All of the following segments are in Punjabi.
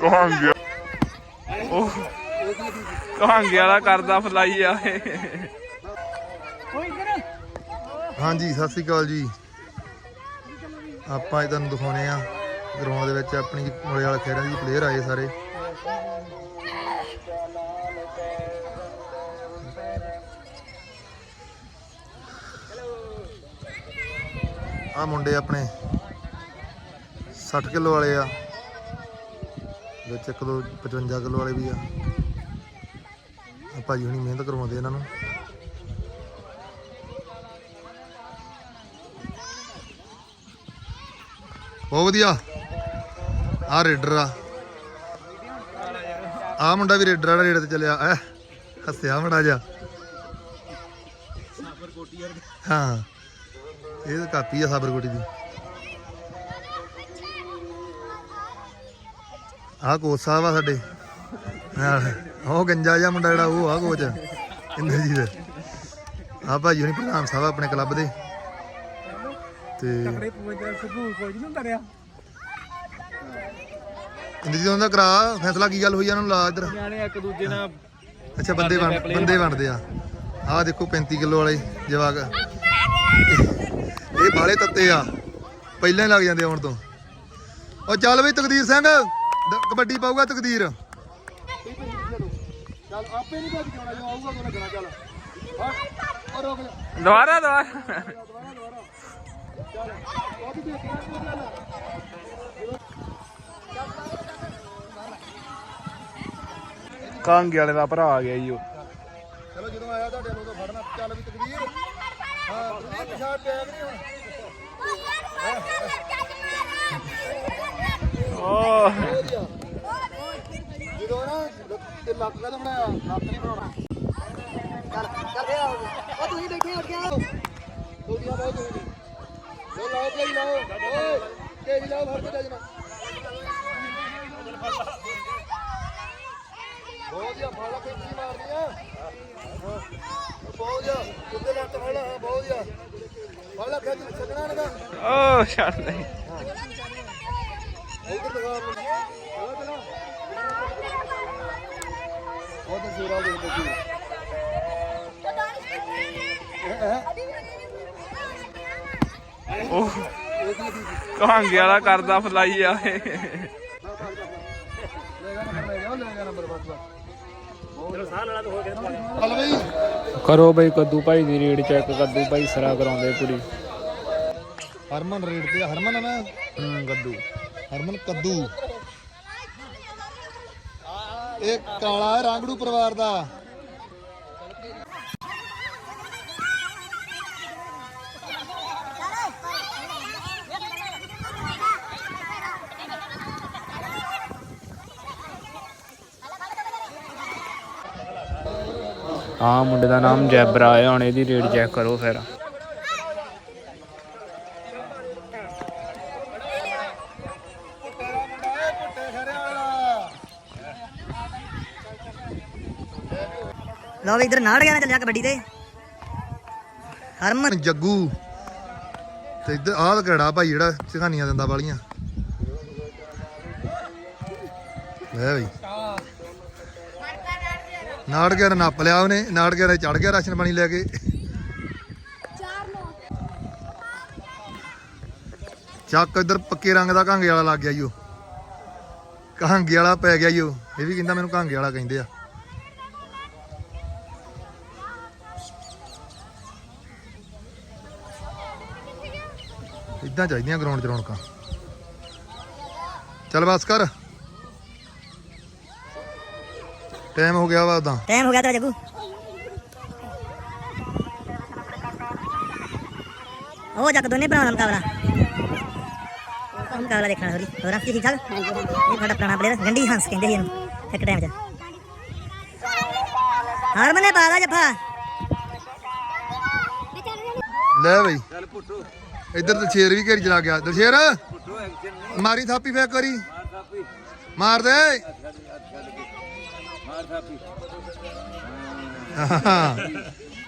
ਕਹਾਂ ਗਿਆ ਉਹ ਕਹਾਂਗੇ ਵਾਲਾ ਕਰਦਾ ਫਲਾਈ ਆ। ਇਹ ਹਾਂਜੀ ਸਤਿ ਸ੍ਰੀ ਅਕਾਲ ਜੀ। ਆਪਾਂ ਇਹ ਤੁਹਾਨੂੰ ਦਿਖਾਉਣੇ ਆ ਗਰਾਊਂਡ ਦੇ ਵਿੱਚ ਆਪਣੀ ਮੋਲੇ ਵਾਲਾ ਖੇਡਾਂ ਦੀ ਪਲੇਅਰ ਆਏ ਸਾਰੇ। ਆ ਮੁੰਡੇ ਆਪਣੇ। 60 ਕਿਲੋ ਵਾਲੇ ਆ। ਵਿੱਚ ਇੱਕ ਦੋ 55 ਕਿਲੋ ਵਾਲੇ ਵੀ ਆ। ਆ ਭਾਜੀ ਹੁਣੀ ਮਿਹਨਤ ਕਰਵਾਉਂਦੇ ਇਹਨਾਂ ਨੂੰ। ਬਹੁਤ ਵਧੀਆ। ਆ ਰੇਡਰ ਆ। ਆ ਮੁੰਡਾ ਵੀ ਰੇਡਰ ਵਾਲਾ ਰੇਡ ਤੇ ਚੱਲਿਆ। ਐ ਹੱਸਿਆ ਮੜਾ ਜਾ ਹਾਂ। ਇਹ ਤਾਂ ਕਾਪੀ ਆ ਸਾਬਰਕੋਟੀ ਦੀ। ਆ ਕੋਚ ਸਾਹਿਬ ਆ ਸਾਡੇ। ਨਾਲ ਉਹ ਗੰਜਾ ਜਿਹਾ ਮੁੰਡਾ ਜਿਹੜਾ ਉਹ ਆ ਕੋਚ ਇੰਦਰਜੀਤ। ਆ ਭਾਜੀ ਹੁਣੀ ਪ੍ਰਧਾਨ ਸਾਹਿਬ ਆ ਆਪਣੇ ਕਲੱਬ ਦੇ। ਤੇ ਇੰਦਰਜੀਤ ਉਹਨਾਂ ਦਾ ਕਰਾ ਫੈਸਲਾ ਕੀ ਗੱਲ ਹੋਈ ਆ ਉਹਨਾਂ ਨੂੰ ਲਾ ਇੱਧਰ? ਨਿਆਣੇ ਇੱਕ ਦੂਜੇ ਨਾਲ ਅੱਛਾ ਬੰਦੇ ਬਣ ਬੰਦੇ ਬਣਦੇ ਆ। ਆਹ ਦੇਖੋ 35 ਕਿਲੋ ਵਾਲੇ ਜਵਾਕ। ਇਹ ਬਾਲੇ ਤੱਤੇ ਆ। ਪਹਿਲਾਂ ਹੀ ਲੱਗ ਜਾਂਦੇ ਆਉਣ ਤੋਂ। ਉਹ ਚੱਲ ਬਈ ਤਕਦੀਰ ਸਿੰਘ। ਦ- ਕਬੱਡੀ ਪਾਊਗਾ ਤਕਦੀਰ। ਚੱਲ ਆਪੇ ਨਹੀਂ ਭੱਜ ਜਾਣਾ ਜੋ ਆਊਗਾ ਤੂੰ ਲੱਗਣਾ ਚੱਲ। ਹਾਂ ਰੋਕ ਲੈ ਦੁਬਾਰਾ ਦੁਬਾਰਾ। ਚੱਲ ਉਹ ਵੀ ਦੇਖਣਾ ਤੂੰ ਚੱਲ ਕਾਂਗੇ ਵਾਲੇ ਦਾ ਭਰਾ ਆ ਗਿਆ ਜੀ ਉਹ। ਚਲੋ ਜਦੋਂ ਆਇਆ ਤੁਹਾਡੇ ਨੂੰ ਤਾਂ ਫੜਨਾ। ਚੱਲ ਵੀ ਤਕਦੀਰ। ਹਾਂ ਤਕਦੀਰ ਪਿਛਾੜ ਟੈਗ ਨਹੀਂ ਹੁਣ? ਓ ਵਧੀਆ ਜਦੋਂ ਨਾ ਤੇ ਲੱਕ ਕਾ ਬਣਾਇਆ ਲੱਕ ਨਹੀਂ। ਬਣਾਉਣਾ ਚੱਲ ਚੱਲ ਰਿਹਾ ਉਹ ਤੁਸੀਂ ਬੈਠੇ ਹੋ ਗਿਆ ਗੋਲੀਆਂ ਬਹੁਤ ਤੁਸੀਂ ਲੋ ਲਾਓ ਪਈ ਲਾਓ ਓਏ ਤੇਜ਼ ਲਾਓ ਫੜ ਕੇ ਜਜਮਾ ਬਹੁਤ ਜਿਆ ਫੜ ਲਾ ਖਿੱਚੀ ਮਾਰਨੀ ਆ ਹਾਂ, ਬਹੁਤ ਜਿਆ ਕਿੱਥੇ ਲੱਤ ਫੜ ਲਾ ਹਾਂ ਬਹੁਤ ਜਿਆ ਫੜ ਲਾ ਖਿੱਚ ਛੱਡਣਾ ਨਗਾ ਓ ਛੱਡ ਦੇ ਉਧਰ ਦਿਖਾ ਮੈਨੂੰ। ਉਹ ਚਲਾ। ਉਹ ਤਾਂ ਸੂਰਾ ਦੇ ਦੇ ਉਹ ਕਹਾਂਗੇ ਵਾਲਾ ਕਰਦਾ ਫਲਾਈ ਆ। ਇਹ ਕਰੋ ਬਈ ਕੱਦੂ ਭਾਈ ਦੀ ਰੇਡ ਚੈੱਕ ਕੱਦੂ ਭਾਈ ਸਰਾ ਕਰਾਉਂਦੇ ਪੂਰੀ ਹਰਮਨ ਰੇਡ ਤੇ। ਹਰਮਨ ਨਾ? ਕੱਦੂ। ਹਰਮਨ ਕੱਦੂ। ਇਹ ਕਾਲਾ ਹੈ ਰਾਂਗੜੂ ਪਰਿਵਾਰ ਦਾ। ਆ ਮੁੰਡੇ ਦਾ ਨਾਮ ਜੈਬਰਾ ਹੈ ਹੁਣ ਇਹਦੀ ਰੇਟ ਚੈੱਕ ਕਰੋ ਫਿਰ। ਲਓ ਵੀ ਇਧਰ ਨਾੜ ਗਿਆ ਨਾ ਚੱਲਿਆ ਕਬੱਡੀ ਤੇ। ਹਰਮਨ। ਜੱਗੂ। ਤੇ ਇੱਧਰ ਆਹ ਘੜਾ ਭਾਈ ਜਿਹੜਾ ਝਗਾਨੀਆਂ ਦਿੰਦਾ ਵਾਲੀਆਂ। ਲੈ ਬਈ। ਨਾੜ ਗਿਆ ਨੱਪ ਲਿਆ ਉਹਨੇ, ਨਾੜ ਗਿਆ ਚੜ ਗਿਆ ਰਾਸ਼ਨ ਪਾਣੀ ਲੈ ਕੇ। ਚੱਕ ਇੱਧਰ ਪੱਕੇ ਰੰਗ ਦਾ ਕਾਂਗੇ ਵਾਲਾ ਲੱਗ ਗਿਆ ਜੀ ਉਹ। ਕਾਂਗੇ ਵਾਲਾ ਪੈ ਗਿਆ ਜੀ ਉਹ। ਇਹ ਵੀ ਕਹਿੰਦਾ ਮੈਨੂੰ ਕਾਂਗੇ ਵਾਲਾ ਕਹਿੰਦੇ ਆ। ਇਦਾਂ ਚਾਹੀਦੀਆਂ ਗਰਾਊਂਡ 'ਚ ਰੌਣਕਾਂ। ਚੱਲ ਬਸ ਕਰ। ਟਾਈਮ ਹੋ ਗਿਆ ਵਾ ਉਦਾਂ। ਟਾਈਮ ਹੋ ਗਿਆ ਤੇਰਾ ਜੱਗੂ। ਉਹ ਜੱਗ ਦੋਨੇ ਭਰਾਵਾਂ ਦਾ ਮੁਕਾਬਲਾ। ਮੁਕਾਬਲਾ ਦੇਖਣਾ ਹੋਰੀ ਹੋਰ ਆ ਕੀ ਠੀਕ ਠਾਕ? ਇਹ ਸਾਡਾ ਪੁਰਾਣਾ ਪਲੇਅਰ ਗੰਡੀ ਹੰਸ ਕਹਿੰਦੇ ਸੀ ਇਹਨੂੰ ਇੱਕ ਟਾਈਮ 'ਚ। ਹਰਮਨ ਨੇ ਪਾਦਾ ਜੱਫਾ। ਲੈ ਬਈ। ਇੱਧਰ ਦਲਸ਼ੇਰ ਵੀ ਘੇਰੀ ਚਲਾ ਗਿਆ। ਦਲਸ਼ੇਰ, ਮਾਰੀ ਥਾਪੀ ਫੇਕ ਕਰੀ ਮਾਰ ਦੇ।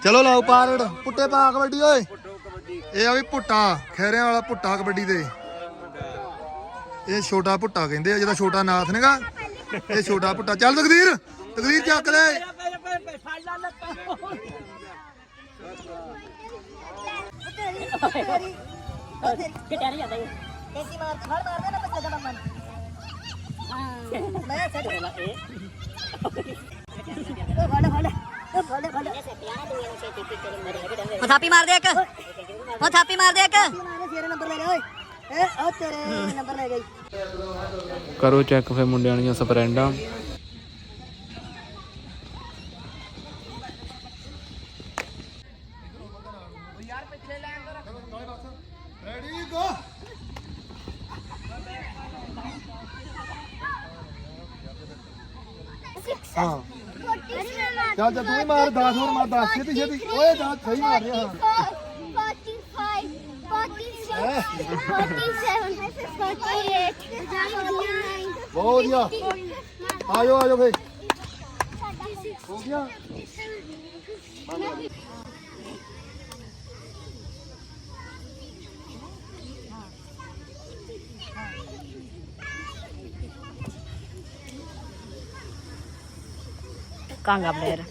ਚਲੋ ਲਾਓ ਪਾਰੜ। ਪੁੱਟੇ ਪਾ ਕਬੱਡੀ ਓਏ। ਇਹ ਆ ਵੀ ਪੁੱਟਾ ਖੈਰਿਆਂ ਵਾਲਾ ਪੁੱਟਾ ਕਬੱਡੀ ਦੇ। ਇਹ ਛੋਟਾ ਭੁੱਟਾ ਕਹਿੰਦੇ ਆ, ਜਿਹਦਾ ਛੋਟਾ ਨਾਥ ਨੇਗਾ। ਇਹ ਛੋਟਾ ਭੁੱਟਾ ਚੱਲ ਤਕਦੀਰ ਤਕਦੀਰ ਚੱਕ ਲੈ। ਦੇਸੀ ਮਾਰ ਫੜ ਮਾਰਦੇ ਨਾ ਬੱਚਾ ਦਾ ਮਨ ਹਾਂ। ਮੈਂ ਸੱਟ ਹੋ ਲਾ ਇਹ ਫੜ ਫੜ। ਫੜ ਫੜ। ਉਹ ਥਾਪੀ ਮਾਰ ਦੇ ਇੱਕ ਉਹ ਥਾਪੀ ਮਾਰ ਦੇ ਇੱਕ। ਤੇਰੇ ਨੰਬਰ ਲੈ ਲੈ ਓਏ ਏ ਉਹ ਤੇਰੇ ਨੰਬਰ ਲੈ ਗਈ। ਕਰੋ ਚੈੱਕ ਫੇ ਮੁੰਡਿਆਂ ਦੀਆਂ ਸਪਰੈਂਡਾਂ। ਹਾਂ। ਚੱਲ ਚੱਲ ਤੂੰ ਵੀ ਮਾਰ 10 ਹੋਰ ਮਾਰ 10 ਛੇਤੀ ਛੇਤੀ। ਓਏ 10 ਸਹੀ ਮਾਰ ਰਿਹਾ। ਹਾਂ 45, 46, 47, 48, ਬਹੁਤ ਵਧੀਆ। ਆਜੋ ਆਜੋ ਫੇ ਹੋ ਗਿਆ। ਕਾਂਗਾ ਪਲੇਅਰ